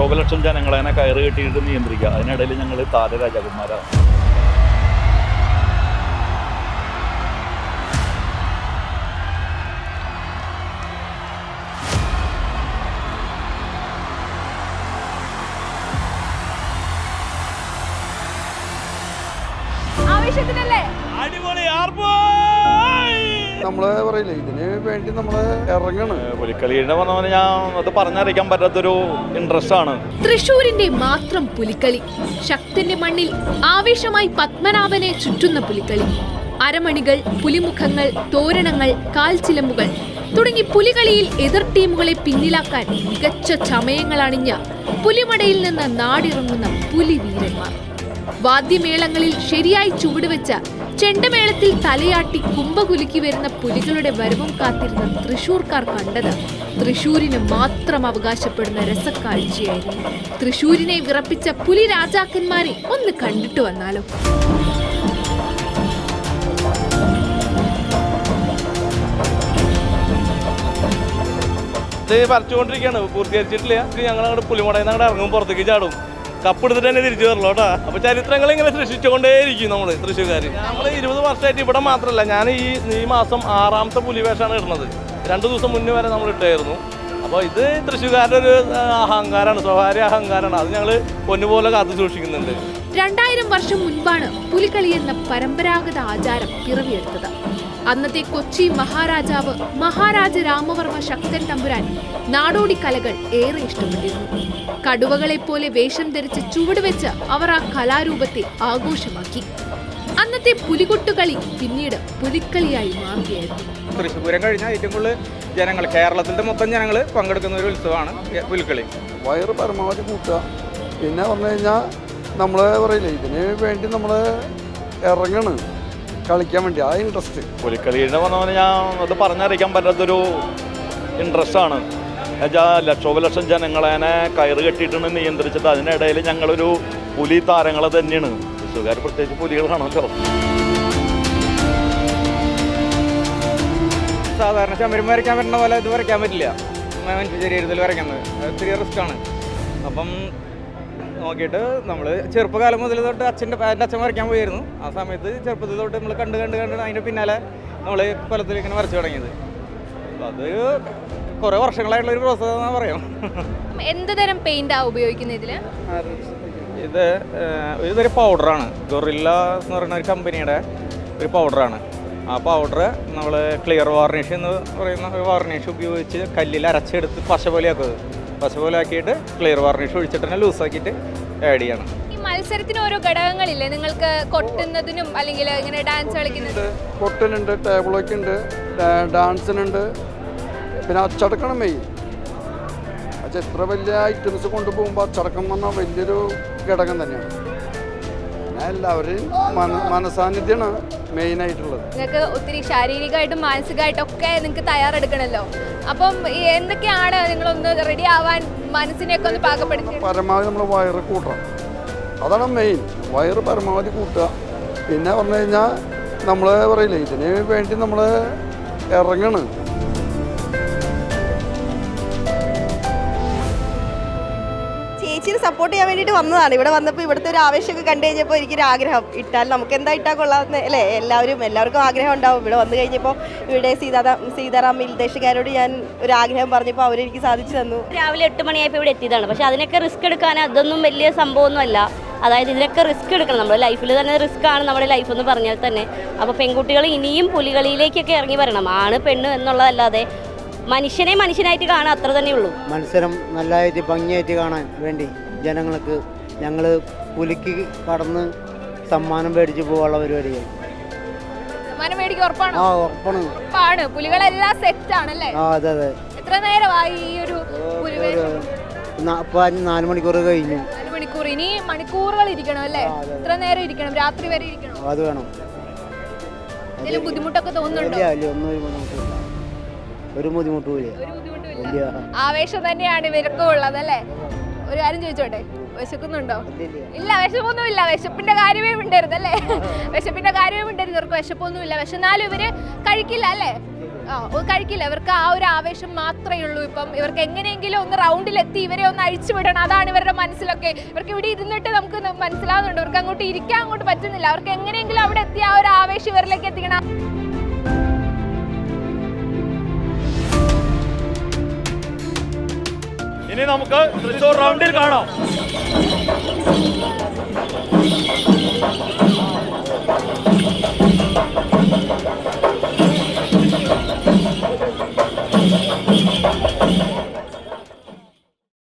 ലക്ഷോപലക്ഷം ജനങ്ങളെ കയറ് കെട്ടിയിട്ട് നിയന്ത്രിക്കുക. അതിനിടയിൽ ഞങ്ങൾ താര രാജകുമാരാണ് അടിപൊളി അടിപൊളി നമ്മൾ പറയില്ലേ ഇതിന് വേണ്ടി നമ്മൾ ഇറങ്ങണ്. പുലിക്കളിയുടെ പറഞ്ഞ ഞാൻ അത് പറഞ്ഞറിയിക്കാൻ പറ്റാത്തൊരു ഇൻട്രസ്റ്റ് ആണ്. തൃശൂരിന്റെ മാത്രം പുലിക്കളി. ശക്തിന്റെ മണ്ണിൽ ആവേശമായി പത്മനാഭനെ ചുറ്റുന്ന പുലിക്കളി. അരമണികൾ പുലിമുഖങ്ങൾ തോരണങ്ങൾ കാൽച്ചിലമ്പുകൾ തുടങ്ങി പുലികളിയിൽ എതിർ ടീമുകളെ പിന്നിലാക്കാൻ മികച്ച ചമയങ്ങളണിഞ്ഞ പുലിമടയിൽ നിന്ന് നാടിറങ്ങുന്ന പുലിവീരന്മാർ. വാദ്യമേളങ്ങളിൽ ശരിയായി ചുവടുവെച്ച ചെണ്ടമേളത്തിൽ തലയാട്ടി കുമ്പകുലുക്കി വരുന്ന പുലികളുടെ വരവും കാത്തിരുന്ന തൃശൂർക്കാർ കണ്ടത് തൃശൂരിന് മാത്രം അവകാശപ്പെടുന്ന രസക്കാഴ്ചയായിരുന്നു. തൃശൂരിനെ വിറപ്പിച്ച പുലി രാജാക്കന്മാരെ ഒന്ന് കണ്ടിട്ട് വന്നാലോ? ഇത് പറിച്ചുകൊണ്ടിരിക്കുകയാണ്. പൂർത്തീകരിച്ചിട്ടില്ല. ഞങ്ങൾ അങ്ങോട്ട് പുലിമുടയിൽ നിന്ന് അങ്ങോട്ട് ഇറങ്ങും. പുറത്തേക്ക് ചാടും. കപ്പ് എടുത്തിട്ട് തന്നെ തിരിച്ചു വരല്ലോ കേട്ടോ. അപ്പൊ ചരിത്രങ്ങൾ ഇങ്ങനെ സൃഷ്ടിച്ചുകൊണ്ടേയിരിക്കും നമ്മൾ തൃശ്ശൂർക്കാർ നമ്മൾ ഇരുപത് വർഷമായിട്ട് ഇവിടെ മാത്രമല്ല ഞാൻ ഈ ഈ മാസം ആറാമത്തെ പുലിവേഷമാണ് ഇടുന്നത്. രണ്ടു ദിവസം മുന്നേ വരെ നമ്മൾ ഇട്ടായിരുന്നു. അപ്പോൾ ഇത് തൃശ്ശൂർക്കാരുടെ ഒരു അഹങ്കാരമാണ് സ്വകാര്യ അഹങ്കാരമാണ് അത് ഞങ്ങൾ പൊന്നുപോലെ കാത്തു സൂക്ഷിക്കുന്നുണ്ട്. രണ്ടായിരം വർഷം മുൻപാണ് പുലികളി എന്ന പരമ്പരാഗത ആചാരം പിറവിയെടുത്തത്. അന്നത്തെ കൊച്ചി മഹാരാജാവ് മഹാരാജ രാമവർമ്മ ശക്തൻ തമ്പുരാൻ നാടോടി കലകൾ ഏറെ ഇഷ്ടപ്പെട്ടിരുന്നു. കടുവകളെ പോലെ വേഷം ധരിച്ച് ചുവടുവെച്ച് അവർ ആ കലാരൂപത്തെ ആഘോഷമാക്കി. അന്നത്തെ പുലികൊട്ടുകളി പിന്നീട് പുലിക്കളിയായി മാറുകയായിരുന്നു. തൃശ്ശൂരം കഴിഞ്ഞാൽ ഏറ്റവും കൂടുതൽ ജനങ്ങൾ കേരളത്തിന്റെ മൊത്തം ജനങ്ങൾ പങ്കെടുക്കുന്ന ഒരു ഉത്സവമാണ് പുലിക്കളി. വയറ് പരമാവധി കൂട്ടുക. പിന്നെ പറഞ്ഞു കഴിഞ്ഞാൽ നമ്മൾ പറയില്ലേ ഇതിന് വേണ്ടി നമ്മൾ ഇറങ്ങണ്. കളിക്കാൻ വേണ്ടി. ആ ഇൻട്രസ്റ്റ് പുലിക്കളിയുടെ പറഞ്ഞ ഞാൻ അത് പറഞ്ഞറിയിക്കാൻ പറ്റാത്തൊരു ഇൻട്രസ്റ്റ് ആണ്. എന്നുവെച്ചാൽ ലക്ഷോപലക്ഷം ജനങ്ങളെ കയറ് കെട്ടിയിട്ടാണ് നിയന്ത്രിച്ചിട്ട്. അതിനിടയിൽ ഞങ്ങളൊരു പുലി താരങ്ങൾ തന്നെയാണ്. തൃശ്ശൂർക്കാർ പ്രത്യേകിച്ച് പുലികളാണല്ലോ സാധാരണ ചമരം വരയ്ക്കാൻ പറ്റുന്ന പോലെ ഇത് വരയ്ക്കാൻ പറ്റില്ല. മനുഷ്യ ശരീരത്തിൽ വരയ്ക്കുന്നത്. അത് റിസ്ക് ആണ്. അപ്പം നോക്കിയിട്ട് നമ്മൾ ചെറുപ്പകാലം മുതൽ തൊട്ട് അച്ഛന്റെ എന്റെ അച്ഛൻ വരയ്ക്കാൻ പോയിരുന്നു. ആ സമയത്ത് ചെറുപ്പത്തിൽ തൊട്ട് നമ്മൾ കണ്ട് കണ്ട് കണ്ട് അതിന്റെ പിന്നാലെ നമ്മൾ കൊലത്തിൽ ഇങ്ങനെ വരച്ചു തുടങ്ങിയത്. അപ്പോൾ അത് കുറേ വർഷങ്ങളായിട്ടുള്ള ഒരു പ്രോസസ്സ് എന്നാ പറയാം. എന്ത് തരം പെയിന്റാണ് ഉപയോഗിക്കുന്നത് ഇതിൽ ഇത് ഒരു ഇതൊരു പൗഡറാണ് ഗൊറില്ല എന്ന് പറയുന്ന ഒരു കമ്പനിയുടെ ഒരു പൗഡറാണ് ആ പൗഡർ നമ്മൾ ക്ലിയർ വാർണിഷ് എന്ന് പറയുന്ന ഒരു വാർണിഷ് ഉപയോഗിച്ച് കല്ലിൽ അരച്ചെടുത്ത് പശ പോലെയാക്കുന്നത് പശ പോലെ ആക്കിയിട്ട് ക്ലിയർ വാർണിഷ് ഒഴിച്ചിട്ട് തന്നെ ലൂസാക്കിയിട്ട് ആഡ് ചെയ്യണം. മത്സരത്തിന് ഓരോ ഘടകങ്ങളില്ലേ? നിങ്ങൾക്ക് കൊട്ടുന്നതിനും അല്ലെങ്കിൽ ഇങ്ങനെ ഡാൻസ് കളിക്കുന്നതിനും? കൊട്ടനുണ്ട് ടേബിളൊക്കെ ഉണ്ട് ഡാൻസിനുണ്ട്. പിന്നെ അച്ചടക്കണം മെയിൻ പക്ഷെ എത്ര വലിയ ഐറ്റംസ് കൊണ്ടുപോകുമ്പോൾ അച്ചടക്കം പറഞ്ഞാൽ വലിയൊരു ഘടകം തന്നെയാണ്. എല്ലാവരെയും മന മനസാന്നിധ്യമാണ് മെയിനായിട്ടുള്ളത് നിങ്ങൾക്ക് ഒത്തിരി ശാരീരികമായിട്ടും മാനസികമായിട്ടും ഒക്കെ നിങ്ങൾക്ക് തയ്യാറെടുക്കണമല്ലോ. അപ്പം എന്തൊക്കെയാണ് നിങ്ങളൊന്ന് റെഡി ആവാൻ മനസ്സിനെയൊക്കെ ഒന്ന് പാകപ്പെടുത്തി പരമാവധി നമ്മൾ വയറ് കൂട്ടണം. അതാണ് മെയിൻ വയറ് പരമാവധി കൂട്ടുക. പിന്നെ പറഞ്ഞു കഴിഞ്ഞാൽ നമ്മൾ പറയില്ലേ ഇതിന് വേണ്ടി നമ്മൾ ഇറങ്ങണ്. ചേച്ചിനെ സപ്പോർട്ട് ചെയ്യാൻ വേണ്ടിയിട്ട് വന്നതാണ്. ഇവിടെ വന്നപ്പോൾ ഇവിടുത്തെ ഒരു ആവേശമൊക്കെ കണ്ടു കഴിഞ്ഞപ്പോൾ എനിക്കൊരു ആഗ്രഹം. ഇട്ടാൽ നമുക്ക് എന്താ ഇട്ടാൽ കൊള്ളാമെന്ന് അല്ലേ? എല്ലാവരും എല്ലാവർക്കും ആഗ്രഹം ഉണ്ടാവും. ഇവിടെ വന്നു കഴിഞ്ഞപ്പോൾ ഇവിടെ സീതാറാം സീതാറാം മിൽദേശക്കാരോട് ഞാൻ ഒരു ആഗ്രഹം പറഞ്ഞപ്പോൾ അവരെനിക്ക് സാധിച്ചു തന്നു. രാവിലെ എട്ട് മണിയായപ്പോൾ ഇവിടെ എത്തിയതാണ്. പക്ഷേ അതിനൊക്കെ റിസ്ക് എടുക്കാൻ അതൊന്നും വലിയ സംഭവമൊന്നുമല്ല. അതായത് ഇതിനൊക്കെ റിസ്ക് എടുക്കണം. നമ്മുടെ ലൈഫിൽ തന്നെ റിസ്ക് ആണ് നമ്മുടെ ലൈഫ് എന്ന് പറഞ്ഞാൽ തന്നെ. അപ്പോൾ പെൺകുട്ടികൾ ഇനിയും പുലികളിയിലേക്കൊക്കെ ഇറങ്ങി വരണം. ആണ് പെണ്ണ് എന്നുള്ളതല്ലാതെ മനുഷ്യനെ മനുഷ്യനായിട്ട് കാണാൻ അത്ര തന്നെ ഉള്ളൂ. മത്സരം നല്ലതായിട്ട് ഭംഗിയായിട്ട് കാണാൻ വേണ്ടി ജനങ്ങൾക്ക് ഞങ്ങൾ പുലിക്ക് കടന്ന് സമ്മാനം മേടിച്ച് പോകാനുള്ള പരിപാടിയാണ് സമ്മാനം മേടിക്കും ഉറപ്പാണോ? ആ ഉറപ്പാണ്. ഉറപ്പാണ്. പുലികളെല്ലാം സെറ്റ് ആണല്ലേ? ആ അതെ അതെ. എത്ര നേരമായി ഈ ഒരു പുലിവേഷം നാ- നാല് മണിക്കൂർ കഴിഞ്ഞു. മണിക്കൂർ. ഇനി മണിക്കൂറുകൾ ഇരിക്കണം അല്ലേ? എത്ര നേരം ഇരിക്കണം? രാത്രി വരെ ഇരിക്കണം? അത് വേണം. എന്തെങ്കിലും ബുദ്ധിമുട്ടൊക്കെ തോന്നുന്നുണ്ടോ? ഒന്നും ബുദ്ധിമുട്ടില്ല ഒരു ബുദ്ധിമുട്ടുമില്ല. ബുദ്ധിമുട്ടുമില്ല ഇല്ല ആവേശം തന്നെയാണ് ഇവർക്കും ഉള്ളത് അല്ലേ? ഒരു കാര്യം ചോദിച്ചോട്ടെ? വിശക്കുന്നുണ്ടോ? ഇല്ല വിശപ്പൊന്നും ഇല്ല വിശപ്പിന്റെ കാര്യമേ ഉണ്ടായിരുന്നു അല്ലേ? വിശപ്പിന്റെ കാര്യമേ ഉണ്ടായിരുന്നു ഇവർക്ക് വിശപ്പൊന്നും ഇല്ല വിശന്നാലും ഇവർ കഴിക്കില്ല അല്ലേ? ആ, ഓ, കഴിക്കില്ല. ഇവർക്ക് ആ ഒരു ആവേശം മാത്രമേ ഉള്ളൂ. ഇപ്പം ഇവർക്ക് എങ്ങനെയെങ്കിലും ഒന്ന് റൗണ്ടിലെത്തി ഇവരെ ഒന്ന് അഴിച്ചു വിടണം. അതാണ് ഇവരുടെ മനസ്സിലൊക്കെ. ഇവർക്ക് ഇവിടെ ഇരുന്നിട്ട് നമുക്ക് ന- മനസ്സിലാവുന്നുണ്ട്. ഇവർക്ക് അങ്ങോട്ട് ഇരിക്കാൻ അങ്ങോട്ട് പറ്റുന്നില്ല. അവർക്ക് എങ്ങനെയെങ്കിലും അവിടെ എത്തി ആ ഒരു ആവേശം ഇവരിലേക്ക് എത്തിക്കണം. ഇനി നമുക്ക് തൃശ്ശൂർ റൗണ്ടിൽ കാണാം.